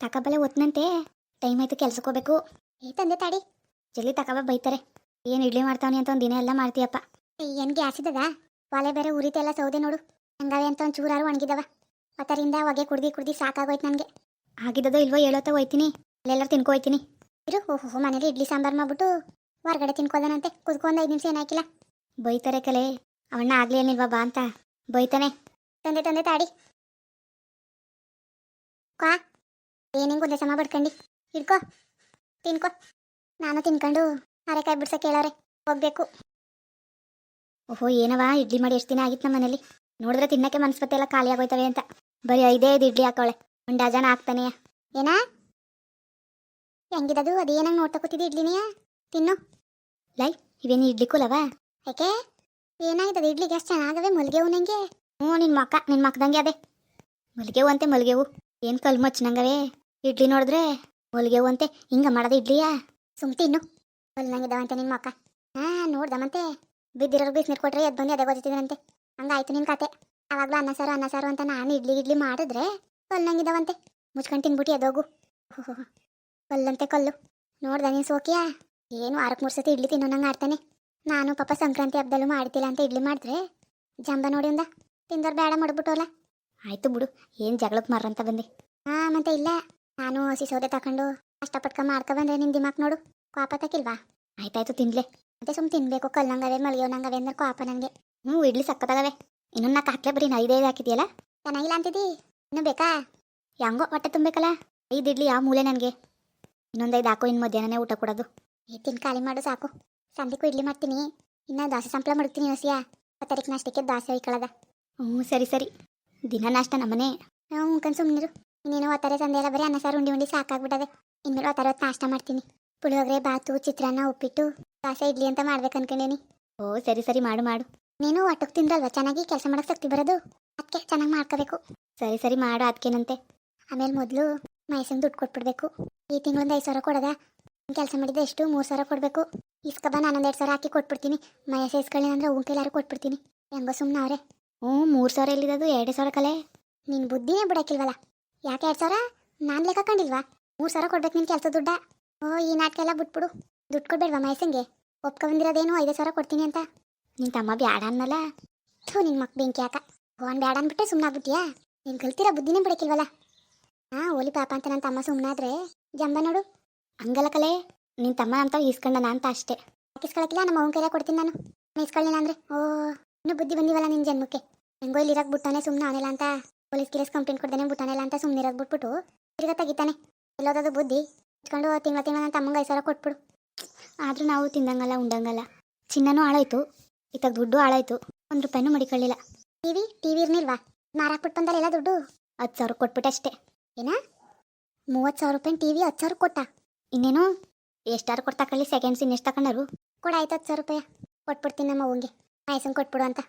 ತಕಬಲೆ ಒತ್ನಂತೆ time ಆಯ್ತು ಕೆಲ್ಸಕ್ಕೆ ಹೋಗ್ಬೇಕು. ಏ ತಂದೆ ತಾಡಿ, ಜಲ್ದಿ ತಕಬ ಬೈತಾರೆ. ಏನು ಇಡ್ಲಿ ಮಾಡ್ತಾವನಿ ಅಂತ ಒಂದು ದಿನ ಎಲ್ಲ ಮಾಡ್ತೀಯಪ್ಪ. ಏನು ಗ್ಯಾಸ್ ಇದ್ದದ ಒಲೆ ಬೇರೆ ಉರಿತೆಲ್ಲ ಸೌದೆ ನೋಡು. ಹಂಗಾವೆ ಅಂತ ಒಂದು ಚೂರಾರು ಒಣಗಿದವ. ಅದರಿಂದ ಹೊಗೆ ಕುಡ್ದು ಕುಡ್ದು ಸಾಕಾಗೋಯ್ತು ನನಗೆ. ಆಗಿದ್ದದೋ ಇಲ್ವೋ ಹೇಳೋತ ಹೋಯ್ತೀನಿ. ಅಲ್ಲೆಲ್ಲರೂ ತಿನ್ಕೋಯ್ತೀನಿ ಇರು, ಓಹೋ ಮನೇಲಿ ಇಡ್ಲಿ ಸಾಂಬಾರು ಮಾಡ್ಬಿಟ್ಟು ಹೊರಗಡೆ ತಿನ್ಕೋದನಂತೆ. ಕುದ್ಕೊಂಡು ಐದು ನಿಮಿಷ ಏನಾಕಿಲ್ಲ ಬೈತಾರೆ ಕಲೆ. ಅವಣ್ಣ ಆಗ್ಲಿ ಏನಿಲ್ವಾ ಬಾ ಅಂತ. ಬೈತಾನೆ. ತಂದೆ ತಂದೆ ತಾಡಿ. ಕ್ವಾ? ಏನೇನು ಉದ್ದೇಶ ಬಿಡ್ಕಂಡಿ? ಹಿಡ್ಕೊ. ತಿನ್ಕೊ. ನಾನು ತಿನ್ಕೊಂಡು ಅರೆಕಾಯಿ ಬಿಡ್ಸಕ್ಕೆ ಕೇಳವ್ರೆ ಹೋಗ್ಬೇಕು. ಓಹೋ ಏನವ ಇಡ್ಲಿ ಮಾಡಿ ಎಷ್ಟು ದಿನ ಆಗಿತ್ತು ನಮ್ಮ ಮನೇಲಿ ನೋಡಿದ್ರೆ ತಿನ್ನಕ್ಕೆ ಮನಸ್ಸು ಎಲ್ಲ ಖಾಲಿ ಆಗೋಯ್ತವೆ ಅಂತ. ಬರೀ ಐದೇ ಐದು ಇಡ್ಲಿ ಹಾಕೋಳೆ ಒಂದು ಡಜನ್ ಹಾಕ್ತಾನೆಯ? ಏನಾ? ಹೆಂಗಿದದು? ಅದೇನಾಗ ನೋಡ್ತಾ ಕೂತಿದ್ದು ಇಡ್ಲಿನಿಯ? ತಿನ್ನು. ಲೈ, ಇವೇನು ಇಡ್ಲಿ ಕೂಲವ? ಯಾಕೆ ಏನಾಗಿದೆ ಇಡ್ಲಿಗೆ ಅಷ್ಟು ಚೆನ್ನಾಗವೆ? ಮಲ್ಗೆವು ನಂಗೆ? ಹ್ಞೂ ನಿನ್ನ ಮಕ್ಕ ನಿನ್ನ ಮಕ್ಕದಂಗೆ ಅದೇ. ಮಲ್ಗೆವು ಅಂತೆ ಮಲ್ಗೆವು ಏನು ಕಲ್ ಮಚ್ಚನಂಗವೇ ಇಡ್ಲಿ ನೋಡಿದ್ರೆ ಹೊಲಿಗೆ ಅಂತೆ. ಹಿಂಗ ಮಾಡೋದು ಇಡ್ಲಿಯಾ? ಸುಮ್ ತಿನ್ನು ಕಲ್ನಂಗಿದ್ದಾವಂತೆ ನಿನ್ನ ಮಕ್ಕ. ಹಾ, ನೋಡ್ದಮಂತೆ. ಬಿದ್ದಿರೋರು ಬಿಸಿನೀರು ಕೊಟ್ರೆ ಎದ್ದು ಬಂದು ಅದೇ ಗೊತ್ತಿದ್ದೀನಂತೆ ಹಂಗಾಯ್ತು ನಿನ್ನ ಕತೆ. ಅವಾಗ್ಲೂ ಅನ್ನ ಸಾರು ಅನ್ನ ಸಾರು ಅಂತ ನಾನು ಇಡ್ಲಿ ಇಡ್ಲಿ ಮಾಡಿದ್ರೆ ಕಲ್ನಂಗಿದ್ದಾವಂತೆ ಮುಚ್ಕೊಂಡು ತಿನ್ಬಿಟ್ಟು ಅದೋಗು ಕೊಲ್ಲಂತೆ ಕಲ್ಲು. ನೋಡ್ದ ನೀನು ಸೋಕಿಯಾ? ಏನು ವಾರಕ್ಕೆ ಮೂರು ಸತಿ ಇಡ್ಲಿ ತಿನ್ನೋನಂಗೆ ಆಡ್ತಾನೆ. ನಾನು ಪಾಪ ಸಂಕ್ರಾಂತಿ ಹಬ್ಬದಲ್ಲೂ ಮಾಡ್ತಿಲ್ಲ ಅಂತ ಇಡ್ಲಿ ಮಾಡಿದ್ರೆ ಜಂಬ ನೋಡಿ ಒಂದ. ತಿಂದವ್ರು ಬೇಡ ಮಾಡ್ಬಿಟ್ಟೋಲ್ಲ ಆಯ್ತು ಬಿಡು, ಏನು ಜಗಳಕ್ಕೆ ಮಾರಂತ ಬಂದೆ. ಹಾಂ, ಮತ್ತೆ ಇಲ್ಲ. ನಾನು ಹಸಿ ಸೌದೆ ತಕೊಂಡು ಕಷ್ಟಪಟ್ಕ ಮಾಡ್ಕೊ ಬಂದ್ರೆ ನಿನ್ನ ದಿಮಾಕ್ ನೋಡು, ಕೋಪ ತಕಿಲ್ವಾ ಆಯ್ತಾಯ್ತು, ತಿನ್ಲೆ. ಮತ್ತೆ ಸುಮ್ ತಿನ್ಬೇಕು, ಕಲ್ಲಂಗವೆ ಮಲ್ಗಿಯೋನಂಗವೆ ಅಂದ್ರೆ ಕೋಪ ನನಗೆ ಹ್ಞೂ ಇಡ್ಲಿ ಸಕ್ಕತ್ತಾಗವೆ. ಇನ್ನೊಂದು ನಾಲ್ಕು ಹಾಕ್ಲೆ ಬರೀ ಐದು ಹಾಕಿದ್ಯಲ್ಲ? ಚೆನ್ನಾಗಿಲ್ಲ ಅಂತಿದ್ದಿ ಇನ್ನು ಬೇಕಾ? ಹೆಂಗೋ ಹೊಟ್ಟೆ ತುಂಬಬೇಕಲ್ಲ ಐದು ಇಡ್ಲಿ ಯಾವ ಮೂಲೆ ನನಗೆ? ಇನ್ನೊಂದು ಐದು ಹಾಕು ಇನ್ನು ಮಧ್ಯಾಹ್ನನೇ ಊಟ ಕೊಡೋದು. ಈ ತಿನ್, ಖಾಲಿ ಮಾಡು, ಸಾಕು. ಸಂದಿಕ್ಕೂ ಇಡ್ಲಿ ಮಾಡ್ತೀನಿ. ಇನ್ನು ದೋಸೆ ಸಂಪ್ಳ ಮಾಡ್ತೀನಿ ಹಸಿಯಾ ತಾರೀಕು ನಾಷ್ಟಕ್ಕೆ ದೋಸೆ ಒಯ್ಕೊಳ್ಳೋದ ಹ್ಞೂ ಸರಿ ಸರಿ. ದಿನ ನಾಷ್ಟ ನಮ್ಮನೆ. ಹ್ಞೂ ಕಣ್ ಸುಮ್ಮನಿರು ಇನ್ನೇನು ಒತ್ತಾರೆ ಸಂದೆ ಎಲ್ಲ ಬರೀ ಅನ್ನ ಸಾರು ಉಂಡಿ ಉಂಡಿ ಸಾಕಾಗ್ಬಿಡದೆ ಇನ್ಮೇಲೆ ಒತ್ತಾರೆ ಹೊತ್ತು ನಾಷ್ಟ ಮಾಡ್ತೀನಿ. ಪುಳಿಯೋಗ್ರೆ ಬಾತು ಚಿತ್ರಾನ್ನ ಉಪ್ಪಿಟ್ಟು ದೋಸೆ ಇಡ್ಲಿ ಅಂತ ಮಾಡ್ಬೇಕು ಅನ್ಕೊಂಡೇನಿ. ಓ ಸರಿ ಸರಿ ಮಾಡು ಮಾಡು. ನೀನು ಒಟ್ಟಕ್ಕೆ ತಿಂದ್ರಲ್ವಾ? ಚೆನ್ನಾಗಿ ಕೆಲಸ ಮಾಡಕ್ಕೆ ಶಕ್ತಿ ಬರೋದು? ಅದಕ್ಕೆ ಚೆನ್ನಾಗಿ ಮಾಡ್ಕೋಬೇಕು. ಸರಿ ಸರಿ ಮಾಡು ಅದಕ್ಕೇನಂತೆ ಆಮೇಲೆ ಮೊದಲು ಮೈಸಂಗೆ ದುಡ್ಡು ಕೊಟ್ಬಿಡ್ಬೇಕು. ಈ ತಿಂಗಳೊಂದು ಐದು ಸಾವಿರ ಕೊಡೋದ? ಕೆಲಸ ಮಾಡಿದ್ರೆ ಎಷ್ಟು? ಮೂರು ಸಾವಿರ ಕೊಡಬೇಕು. ಇಸ್ಕಬ ನಾನೊಂದು ಎರಡು ಸಾವಿರ ಹಾಕಿ ಕೊಟ್ಬಿಡ್ತೀನಿ. ಮಯಸ ಇಸ್ಕೊಳ್ಳಿ ಅಂದ್ರೆ ಅವ್ನ ಎಲ್ಲಾರು ಕೊಟ್ಬಿಡ್ತೀನಿ. ಹೆಂಗೋ ಸುಮ್ಮನೆ ಅವರೇ. ಹ್ಞೂ ಮೂರು ಸಾವಿರ ಎಲ್ಲಿರೋದು ಎರಡು ಸಾವಿರ ಕಲೆ? ನಿನ್ನ ಬುದ್ಧಿನೇ ಬಿಡಕ್ಕಿಲ್ವಲ್ಲ ಯಾಕೆ ಎರಡು ಸಾವಿರ? ನಾನು ಲೆಕ್ಕ ಕಂಡಿಲ್ವಾ ಮೂರು ಸಾವಿರ ಕೊಡ್ಬೇಕು ನಿನ್ನ ಕೆಲಸ ದುಡ್ಡ. ಓ, ಈ ನಾಟಕ ಎಲ್ಲ ಬಿಟ್ಬಿಡು. ದುಡ್ಡು ಕೊಡ್ಬೇಡ್ವಾ ಮೈಸಂಗೆ? ಒಪ್ಕೊ ಬಂದಿರೋದೇನು ಐದು ಸಾವಿರ ಕೊಡ್ತೀನಿ ಅಂತ. ನಿನ್ನ ತಮ್ಮ ಬ್ಯಾಡ ಅನ್ನಲ್ಲ ಥೂ ನಿನ್ನ ಮಕ್ ಬೆಂಕಿ ಯಾಕ ಫೋನ್ ಬ್ಯಾಡ ಅಂದ್ಬಿಟ್ಟೆ ಸುಮ್ಮನೆ ಆಗ್ಬಿಟ್ಟಿಯಾ ನೀನು ಕಲ್ತಿರೋ ಬುದ್ಧಿನೇ ಬಿಡಕ್ಕಿಲ್ವಲ್ಲ ಹಾಂ ಓಲಿ ಪಾಪ ಅಂತ ನನ್ನ ತಮ್ಮ ಸುಮ್ಮನಾದ್ರೆ ಜಂಬ ನೋಡು. ಹಂಗಲ್ಲ ಕಲೆ. ನಿನ್ನ ತಮ್ಮ ಅಂತ ನಾನು ಅಂತ ಅಷ್ಟೇ. ಇಸ್ಕೊಳಕ್ಕಿಲ್ಲ ನಮ್ಮ ಅವನ ಕೊಡ್ತೀನಿ ನಾನು. ನಾನು ಇಸ್ಕೊಳ್ಳಿಲ್ಲ ಅಂದ್ರೆ? ಓ, ಇನ್ನೂ ಬುದ್ಧಿ ಬಂದಿವಲ್ಲ ನಿನ್ನ ಜನ್ಮಕ್ಕೆ. ಹೆಂಗೋ ಇಲ್ಲಿ ಇರಕ್ಕೆ ಬಿಟ್ಟಾನೆ ಸುಮ್ಮನೆ ಅವನಿಲ್ಲ ಅಂತ. ಪೊಲೀಸ್ ಗಿಲೀಸ್ ಕಂಪ್ಲೇಂಟ್ ಕೊಡ್ದೇನೆ ಬಿಟ್ಟಾನೆಲ್ಲ ಅಂತ ಸುಮ್ಮನೆ ಇರೋದು ಬಿಟ್ಬಿಟ್ಟು ತಿರ್ಗಾ ತೆಗಿತಾನೆ ಎಲ್ಲೋದದು ಬುದ್ಧಿ ಇಟ್ಕೊಂಡು ತಿಂಗಳ ತಿಂಗಳ ನನ್ನ ತಮ್ಮಂಗೆ ಐದು ಸಾವಿರ ಕೊಟ್ಬಿಡು. ಆದರೂ ನಾವು ತಿಂದಂಗಲ್ಲ, ಉಂಡಂಗಲ್ಲ. ಚಿನ್ನನೂ ಹಾಳಾಯ್ತು. ಇತ್ತಾಗ ದುಡ್ಡು ಹಾಳಾಯ್ತು. ಒಂದು ರೂಪಾಯಿನೂ ಮಡಿಕೊಳ್ಳಿಲ್ಲ ಟಿ ವಿ ಟಿ ವಿ ಇರ್ನಿಲ್ವಾ? ಮಾರಾಕ್ಬಿಟ್ಟು ಬಂದಲ್ಲ ಎಲ್ಲ ದುಡ್ಡು? ಹತ್ತು ಸಾವಿರ ಕೊಟ್ಬಿಟ್ಟೆ ಅಷ್ಟೇ. ಏನ? ಮೂವತ್ತು ಸಾವಿರ ರೂಪಾಯಿ ಟಿ ವಿ ಹತ್ತು ಸಾವಿರ ಕೊಟ್ಟ? ಇನ್ನೇನು? ಎಷ್ಟಾರು ಕೊಟ್ಟು ತಕೊಳ್ಳಿ ಸೆಕೆಂಡ್ಸ್ ಇನ್ನೆಷ್ಟು ತಗೊಂಡರು ಕೊಡ ಆಯ್ತು ಹತ್ತು ಸಾವಿರ ರೂಪಾಯಿ. ಕೊಟ್ಬಿಡ್ತೀನಿ ನಮ್ಮ ಅವಂಗೆ ಕೊಟ್ಬಿಡು ಅಂತ.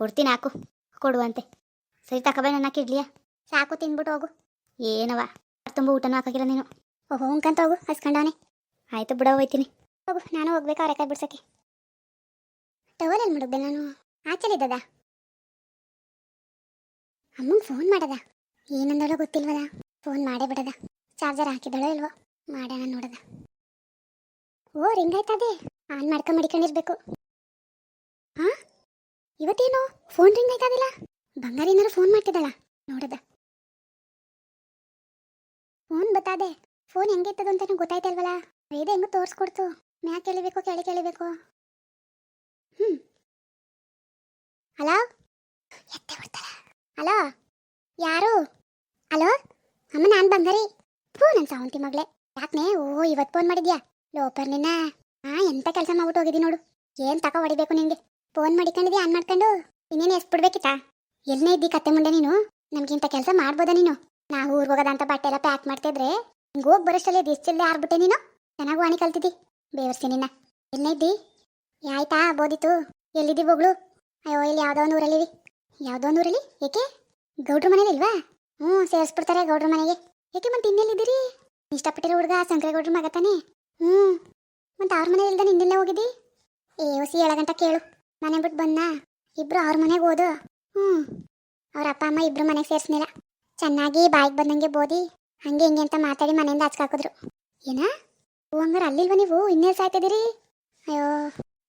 ಕೊಡ್ತೀನಿ, ಹಾಕು. ಕೊಡುವಂತೆ ಸರಿ ತಕಬೇ ನನ್ನ ಸಾಕು, ತಿನ್ಬಿಟ್ಟು ಹೋಗು. ಏನವ? ತುಂಬ ಊಟನೂ ಹಾಕಾಗಿಲ್ಲ ನೀನು. ಓಹೋ ಹೋಗ್ಕಂತ ಹೋಗು, ಹಸ್ಕೊಂಡವನೆ. ಆಯ್ತು ಬಿಡ, ಹೋಯ್ತೀನಿ. ಹೋಗು, ನಾನು ಹೋಗ್ಬೇಕು ಅವರೆಕಾಯಿ ಟವಲ್ ಏನು ಮಾಡಿದ್ದೆ ನಾನು? ಆಚೆಲಿದ್ದದ ಅಮ್ಮಂಗೆ ಫೋನ್ ಮಾಡದ? ಏನಂದಳೋ ಗೊತ್ತಿಲ್ವಲ್ಲ ಫೋನ್ ಮಾಡೇ ಬಿಡದ. ಚಾರ್ಜರ್ ಹಾಕಿದಳೋ ಇಲ್ವೋ? ಮಾಡೋಣ ನೋಡದ. ಓ, ರಿಂಗ್ ಆಯ್ತದೆ. ಆನ್ ಮಾಡ್ಕೊಂಡ್ ಮಡಿಕೊಂಡಿರ್ಬೇಕು. ಹಾ ಇವತ್ತೇನು? ಫೋನ್ ರಿಂಗ್ ಆಯ್ತದಿಲ್ಲ? ಬಂಗಾರ ಏನಾರು ಫೋನ್ ಮಾಡ್ತಿದ್ದಾಳ. ನೋಡದ. ಫೋನ್ ಬತ್ತಾದೆ. ಫೋನ್ ಹೆಂಗಿರ್ತದ ಅಂತ ಗೊತ್ತಾಯ್ತಲ್ವಲ್ಲ ವೇದ ಹೆಂಗ ತೋರಿಸ್ಕೊಡ್ತು. ಮ್ಯಾ ಕೇಳಬೇಕು ಕೇಳಿ ಕೇಳಬೇಕು? ಹ್ಮ್. ಹಲೋ? ಎತ್ತೆ ಹಲೋ? ಯಾರು? ಹಲೋ? ಅಮ್ಮ, ನಾನು ಬಂಗಾರಿ. ಫೋ ನನ್ನ ಸಾವಂತಿ ಮಗಳೇ. ಯಾಕೆ ಓ ಇವತ್ತು ಫೋನ್ ಮಾಡಿದ್ಯಾ? ಲೋಪರ್ ನಿನ್ನ. ಹಾ ಎಂತ ಕೆಲಸ ಮಾಡ್ಬಿಟ್ಟು ಹೋಗಿದ್ದೀನಿ ನೋಡು. ಏನು ತಕ ಹೊಡಿಬೇಕು ನಿಂಗೆ? ಫೋನ್ ಮಾಡಿಕೊಂಡಿದ್ಯಾ ಆನ್ ಮಾಡ್ಕೊಂಡು? ಇನ್ನೇನು ಎಸ್ಬಿಡ್ಬೇಕಿತ್ತಾ? ಎಲ್ಲನೇ ಇದ್ದಿ ಕತ್ತೆ ಮುಂದೆ ನೀನು? ನಮ್ಗಿಂತ ಕೆಲಸ ಮಾಡ್ಬೋದಾ ನೀನು? ನಾವು ಊರ್ಗೆ ಹೋಗೋದಂತ ಬಟ್ಟೆ ಎಲ್ಲ ಪ್ಯಾಕ್ ಮಾಡ್ತಿದ್ರೆ ಹಿಂಗೆ ಹೋಗಿ ಬರೋಷ್ಟಲ್ಲಿ ಆರ್ಬಿಟ್ಟೆ ನೀನು? ಚೆನ್ನಾಗಿ ವಾಣಿ ಕಲ್ತಿದ್ದಿ. ಬೇವರ್ಸಿ ನಿನ್ನ. ಎಲ್ಲನೇ ಇದ್ದಿ? ಆಯ್ತಾ? ಬೋದಿತ್ತು ಎಲ್ಲಿದ್ದಿ ಬೊಗಳು ಅಯ್ಯೋ, ಇಲ್ಲಿ ಯಾವುದೋ ಒಂದು ಊರಲ್ಲಿವಿ ಯಾವುದೋ ಒಂದು ಊರಲ್ಲಿ? ಏಕೆ? ಗೌಡ್ರ ಮನೇಲಿ ಇಲ್ವಾ? ಹ್ಞೂ, ಸೇರಿಸ್ಬಿಡ್ತಾರೆ ಗೌಡ್ರ ಮನೆಗೆ. ಏಕೆ ಮತ್ತೆ ಇನ್ನೆಲ್ಲಿದ್ದೀರಿ? ಇಷ್ಟಪಟ್ಟಿರೋ ಹುಡುಗ ಸಂಕ್ರೇಗೌಡ್ರ ಮಗ ತಾನೆ? ಹ್ಞೂ. ಮತ್ತೆ ಅವ್ರ ಮನೆ ಇಲ್ದ ನಿನ್ನೆಲ್ಲ ಹೋಗಿದ್ದಿ? ಏ ಹೊಸಿ ಏಳು ಕೇಳು. ಮನೆ ಬಿಟ್ಟು ಬಂದ ಇಬ್ರು ಅವ್ರ ಮನೆಗೆ ಹೋದು. ಹ್ಞೂ ಅವ್ರ ಅಪ್ಪ, ಅಮ್ಮ ಇಬ್ರು ಮನೆಗೆ ಸೇರಿಸ್ನಿಲ್ಲ. ಚೆನ್ನಾಗಿ ಬಾಯಿಗೆ ಬಂದಂಗೆ ಬೋದಿ, ಹಂಗೆ ಹಿಂಗೆ ಅಂತ ಮಾತಾಡಿ ಮನೆಯಿಂದ ಹಚ್ಕಾಕಿದ್ರು ಏನ? ಓ ಹಂಗಾರೆ ಅಲ್ಲಿಲ್ವ ನೀವು? ಇನ್ನೇ ಸಾಯ್ತಿದ್ದೀರಿ ಅಯ್ಯೋ,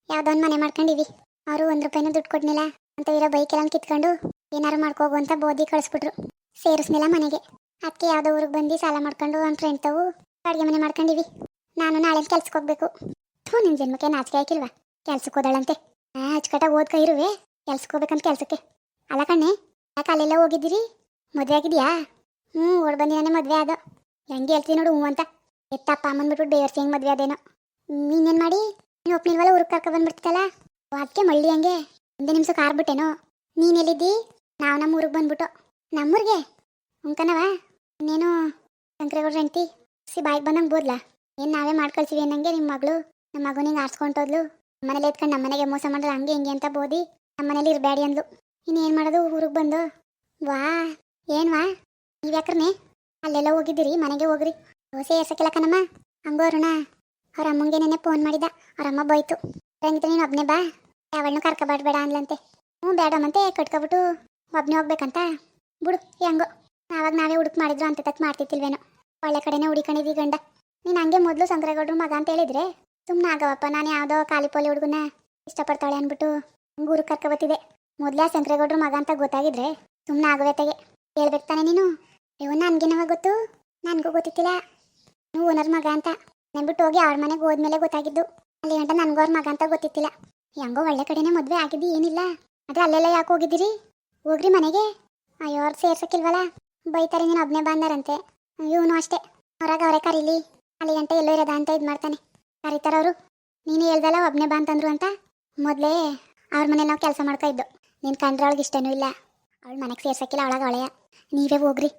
ಯಾವ್ದೋ ಒಂದು ಮನೆ ಮಾಡ್ಕೊಂಡಿವಿ. ಅವರು ಒಂದು ರೂಪಾಯಿನೂ ದುಡ್ಡು ಕೊಡ್ನಿಲ್ಲ ಅಂತ ಇರೋ ಬೈಕೆಲ್ಲ ಕಿತ್ಕೊಂಡು ಏನಾರು ಮಾಡ್ಕೋಗು ಅಂತ ಬೋದಿ ಕಳಿಸ್ಬಿಟ್ರು. ಸೇರಿಸ್ನಿಲ್ಲ ಮನೆಗೆ. ಅದಕ್ಕೆ ಯಾವುದೋ ಊರಿಗೆ ಬಂದು ಸಾಲ ಮಾಡ್ಕೊಂಡು ಒಂದು ಫ್ರೆಂಡ್ ತಾವು ಅಡುಗೆ ಮನೆ ಮಾಡ್ಕೊಂಡಿವಿ. ನಾನು ನಾಳೆ ಕೆಲ್ಸಕ್ಕೆ ಹೋಗ್ಬೇಕು. ಥೂ ನಿನ್ನ ಜನ್ಮಕ್ಕೆ ನಾಚಿಕೆ ಹಾಕಿಲ್ವಾ? ಕೆಲ್ಸಕ್ಕೆ ಹೋದಾಳಂತೆ. ಆ, ಅಚ್ಚುಕಟ್ಟಾಗಿ ಓದ್ಕ ಇರುವೆ. ಕೆಲ್ಸಕ್ಕೆ ಹೋಗ್ಬೇಕಂತ ಕೆಲ್ಸಕ್ಕೆ. ಅಲ್ಲ ಕಣ್ಣೆ ಯಾಕೆ ಅಲ್ಲೆಲ್ಲ ಹೋಗಿದ್ದೀರಿ? ಮದುವೆ ಆಗಿದೆಯಾ? ಹ್ಞೂ ಓಡ್ ಬಂದಿನಾನೆ ಮದುವೆ ಆದ. ಹೆಂಗೆ ಹೇಳ್ತೀನಿ ನೋಡು ಹ್ಞೂ ಅಂತ. ಎತ್ತಪ್ಪ ಬಿಟ್ಟು ಬೇಯರ್ಸಿ ಹೆಂಗೆ ಮದುವೆ ಅದೇನೋ ನೀನೇನು ಮಾಡಿ? ನೀನು ಒಪ್ನಿಲ್ವಲ್ಲ ಊರಿಗೆ ಕರ್ಕೊ ಬಂದ್ಬಿಡ್ತಲ್ಲ ಅದಕ್ಕೆ ಮಳ್ಳಿ ಹಂಗೆ. ಒಂದು ನಿಮಿಷ ಕಾರ್ ಬಿಟ್ಟೇನೋ. ನೀನು ಎಲ್ಲಿದ್ದಿ? ನಾವು ನಮ್ಮ ಊರಿಗೆ ಬಂದ್ಬಿಟ್ಟು. ನಮ್ಮೂರಿಗೆ? ಉಂಕನವ ಇನ್ನೇನು? ಶಂಕರೇಗೌಡ್ರ ಹೆಂಡ್ತಿ? ಸಿ, ಬಾಯಿಗೆ ಬಂದಂಗೆ ಬೋದ್ಲಾ. ಏನು ನಾವೇ ಮಾಡ್ಕೊಳ್ತೀವಿ ಅನ್ನಂಗೆ ನಿಮ್ಮ ಮಗಳು. ನಮ್ಮ ಮಗನಿಗೆ ಆಡ್ಸ್ಕೊಂಟೋದ್ಲು ಮನೇಲಿ ಎತ್ಕೊಂಡು ನಮ್ಮ ಮನೆಗೆ ಮೋಸ ಮಾಡಿದ್ರೆ ಹಂಗೆ ಹಿಂಗೆ ಅಂತ ಬೋದಿ. ನಮ್ಮ ಮನೇಲಿ ಇರಬೇಡಿ ಅಂದ್ಲು. ಇನ್ನೇನು ಮಾಡೋದು ಊರಿಗೆ ಬಂದು? ವಾ, ಏನು ವಾ? ನೀವು ಯಾಕ್ರನೇ ಅಲ್ಲೆಲ್ಲ ಹೋಗಿದ್ದೀರಿ, ಮನೆಗೆ ಹೋಗ್ರಿ. ದೋಸೆ ಎಸಕಿಲ್ಲ ಕಣಮ್ಮ. ಹಂಗೋ ಅರುಣ. ಅವ್ರ ಅಮ್ಮಂಗೆ ನೆನೆ ಫೋನ್ ಮಾಡಿದ ಅವ್ರ ಅಮ್ಮ ಬೈತು. ನೀನು ಒಬ್ನೇ ಬಾ. ಯಾವಳನ್ನು ಕರ್ಕೊಬಾಡ್ಬೇಡ ಅನ್ಲಂತೆ ಹ್ಞೂ ಬೇಡಮ್ಮಂತೆ ಕಟ್ಕೊಬಿಟ್ಟು ಒಬ್ನೇ ಹೋಗ್ಬೇಕಂತ. ಬಿಡು ಹೆಂಗೋ. ಆವಾಗ ನಾವೇ ಹುಡುಕ್ ಮಾಡಿದ್ರು ಅಂತ ತಕ್ಕ ಮಾಡ್ತಿತ್ತಿಲ್ವೇನೋ. ಒಳ್ಳೆ ಕಡೆನೇ ಹುಡಿಕೊಂಡಿದ್ದಿ ಗಂಡ. ನೀನು ಹಂಗೆ ಮೊದಲು ಸಂಕ್ರಗೌಡ್ರು ಮಗ ಅಂತ ಹೇಳಿದ್ರೆ ಸುಮ್ಮನೆ ಆಗವಪ್ಪ. ನಾನು ಯಾವುದೋ ಕಾಲಿಪೋಲಿ ಹುಡುಗನ ಇಷ್ಟಪಡ್ತಾಳೆ ಅಂದ್ಬಿಟ್ಟು ಊರು ಕರ್ಕೊಬತ್ತಿದೆ ಮೊದಲೇ ಆ ಸಂಕ್ರೇಗೌಡ್ರು ಮಗ ಅಂತ ಗೊತ್ತಾಗಿದ್ರೆ ಸುಮ್ಮನೆ ಆಗುವೆತೆಗೆ ಹೇಳ್ಬೇಕು ತಾನೆ ನೀನು. ಅಯ್ಯೋ, ನನ್ಗೇನವ ಗೊತ್ತು? ನನಗೂ ಗೊತ್ತಿತ್ತಿಲ್ಲ. ನೀವು ಓನರ್ ಮಗ ಅಂತ. ನೆನ್ಬಿಟ್ಟು ಹೋಗಿ ಅವ್ರ ಮನೆಗೆ ಹೋದ್ಮೇಲೆ ಗೊತ್ತಾಗಿದ್ದು. ಅಲ್ಲಿ ಗಂಟ ನನಗೂ ಅವ್ರ ಮಗ ಅಂತ ಗೊತ್ತಿತ್ತಿಲ್ಲ. ಹೆಂಗೋ ಒಳ್ಳೆ ಕಡೆನೇ ಮದುವೆ ಆಗಿದ್ದು ಏನಿಲ್ಲ. ಅದೇ ಅಲ್ಲೆಲ್ಲ ಯಾಕೆ ಹೋಗಿದ್ದೀರಿ? ಹೋಗ್ರಿ ಮನೆಗೆ. ಅಯ್ಯೋ, ಅವ್ರು ಸೇರ್ಸಕ್ಕಿಲ್ವಲ್ಲ ಬೈತಾರೆ ನೀನು ಒಬ್ಬನೇ ಬಂದಾರಂತೆ ಇವನು ಅಷ್ಟೇ. ಹೊರಗೆ ಅವರೇ ಕರೀಲಿ. ಅಲ್ಲಿ ಗಂಟೆ ಎಲ್ಲೋ ಇರೋದ ಅಂತ ಇದು ಮಾಡ್ತಾನೆ. ಕರೀತಾರವರು ನೀನು ಹೇಳ್ದಲ್ಲ ಒಬ್ಬನೇ ಬಾ ಅಂತಂದ್ರು ಅಂತ. ಮೊದಲೇ ಅವ್ರ ಮನೇಲಿ ನಾವು ಕೆಲಸ ಮಾಡ್ತಾ ಇದ್ದು. ನಿನ್ನ ಕಂಡ್ರೆ ಅವಳಿಗೆ ಇಷ್ಟನೂ ಇಲ್ಲ. ಅವಳು ಮನೆಗೆ ಸೇರ್ಸಕ್ಕಿಲ್ಲ, ಅವಳಾಗ ಅವಳೆಯ ನೀವೇ ಹೋಗ್ರಿ.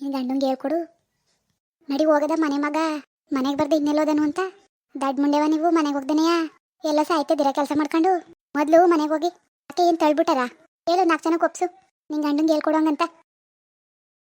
ನಿನ್ನ ಗಂಡಂಗೆ ಹೇಳ್ಕೊಡು. ನಡಿ ಹೋಗದ ಮನೆ ಮಗ. ಮನೆಗೆ ಬರ್ದೆ ಇನ್ನೆಲ್ಲೋದನು ಅಂತ. ದಡ್ ಮುಂಡೆವ ನೀವು, ಮನೆಗೆ ಹೋಗ್ದೇನೆಯಾ ಎಲ್ಲ ಸಾಯ್ತಿದ್ದೀರಾ ಕೆಲಸ ಮಾಡ್ಕೊಂಡು? ಮೊದಲು ಮನೆಗೆ ಹೋಗಿ, ಅಕ್ಕ ಏನು ತಳ್ಬಿಟ್ಟಾರ? ಹೇಳು ನಾಲ್ಕು ಜನಕ್ಕೆ ಒಪ್ಸು. ನಿನ್ನ ಗಂಡಂಗೆ ಹೇಳ್ಕೊಡೋಂಗಂತ